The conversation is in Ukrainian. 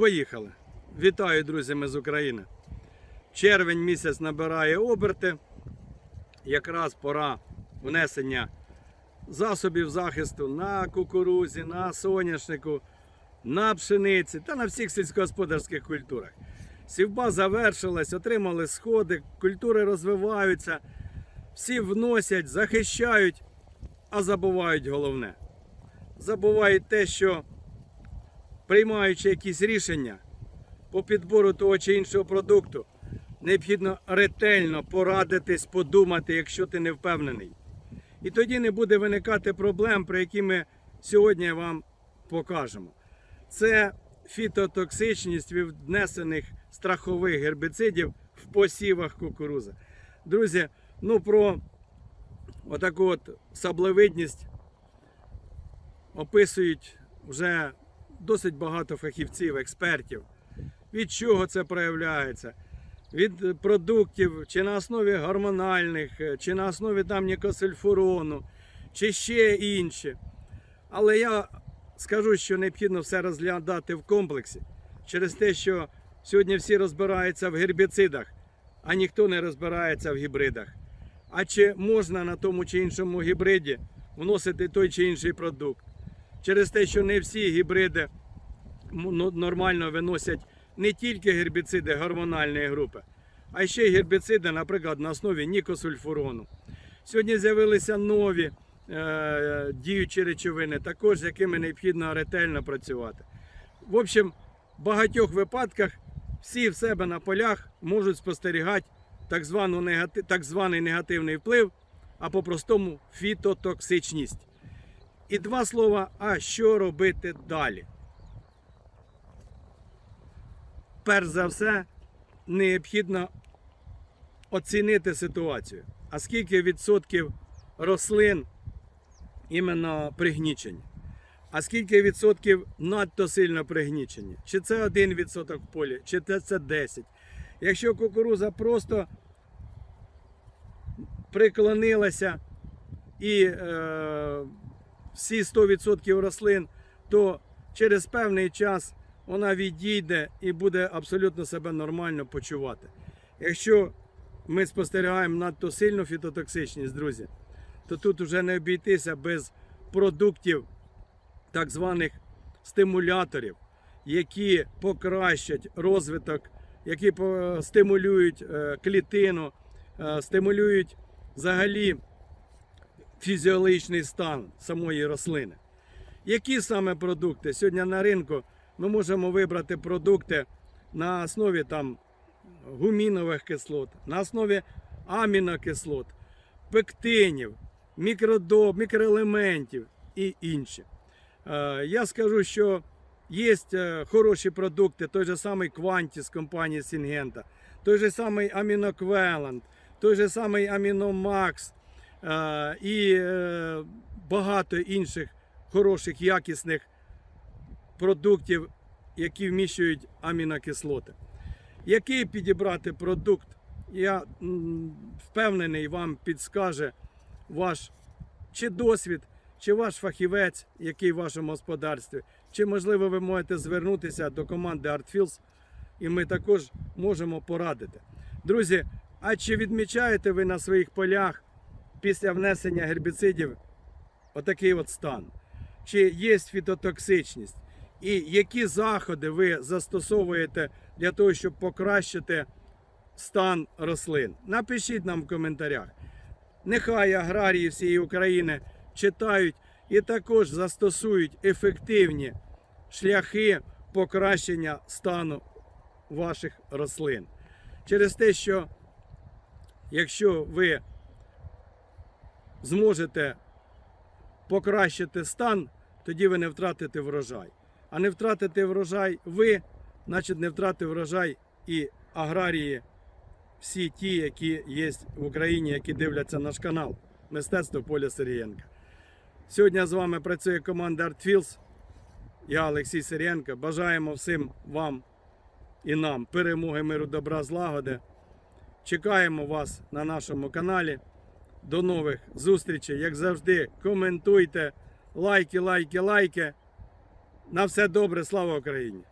Поїхали. Вітаю, друзі, ми з України. Червень місяць набирає оберти. Якраз пора внесення засобів захисту на кукурузі, на соняшнику, на пшениці та на всіх сільськогосподарських культурах. Сівба завершилась, отримали сходи, культури розвиваються, всі вносять, захищають, а забувають головне. Забувають те, що приймаючи якісь рішення по підбору того чи іншого продукту, необхідно ретельно порадитись, подумати, якщо ти не впевнений. І тоді не буде виникати проблем, про які ми сьогодні вам покажемо. Це фітотоксичність від внесених страхових гербіцидів в посівах кукурузи. Друзі, ну про отаку от саблевидність описують вже досить багато фахівців, експертів. Від чого це проявляється? Від продуктів, чи на основі гормональних, е, чи на основі там нікосульфурону, чи ще інші. Але я скажу, що необхідно все розглядати в комплексі через те, що сьогодні всі розбираються в гербіцидах, а ніхто не розбирається в гібридах. А чи можна на тому чи іншому гібриді вносити той чи інший продукт? Через те, що не всі гібриди ну, нормально виносять не тільки гербіциди гормональної групи, а ще й гербіциди, наприклад, на основі нікосульфурону. Сьогодні з'явилися нові е, діючі речовини, також з якими необхідно ретельно працювати. В общем, в багатьох випадках всі в себе на полях можуть спостерігати так, званий негативний вплив, а по-простому фітотоксичність. І два слова, а що робити далі? Перш за все, необхідно оцінити ситуацію. А скільки відсотків рослин іменно пригнічені? А скільки відсотків надто сильно пригнічені? Чи це 1 відсоток в полі, чи це 10? Якщо кукуруза просто приклонилася і е, всі 100% рослин, то через певний час вона відійде і буде абсолютно себе нормально почувати. Якщо ми спостерігаємо надто сильну фітотоксичність, друзі, то тут вже не обійтися без продуктів так званих стимуляторів, які покращать розвиток, які стимулюють е, клітину, е, стимулюють взагалі фізіологічний стан самої рослини. Які саме продукти? Сьогодні на ринку ми можемо вибрати продукти на основі там гумінових кислот, на основі амінокислот, пектинів, мікродоб, мікроелементів і інші. Е, Я скажу, що є е, хороші продукти, той же самий Квантіс компанії Сінгента, той же самий Аміноквелант, той же самий Аміномакс і е, багато інших хороших, якісних продуктів, які вміщують амінокислоти. Який підібрати продукт, я впевнений, вам підскаже ваш чи досвід, чи ваш фахівець, який в вашому господарстві, чи можливо ви можете звернутися до команди ArtFields, і ми також можемо порадити. Друзі, а чи відмічаєте ви на своїх полях після внесення гербіцидів отакий от стан? Чи є фітотоксичність? І які заходи ви застосовуєте для того, щоб покращити стан рослин? Напишіть нам в коментарях. Нехай аграрії всієї України читають і також застосують ефективні шляхи покращення стану ваших рослин. Через те, що якщо ви зможете покращити стан, тоді ви не втратите врожай. А не втратите врожай ви, значить не втратите врожай і аграрії, всі ті, які є в Україні, які дивляться наш канал Мистецтво Поля Сирієнка. Сьогодні з вами працює команда ArtFields. Я Олексій Сирієнко. Бажаємо всім вам і нам перемоги, миру, добра, злагоди. Чекаємо вас на нашому каналі. До нових зустрічей. Як завжди, коментуйте, лайки, лайки, лайки. На все добре, слава Україні!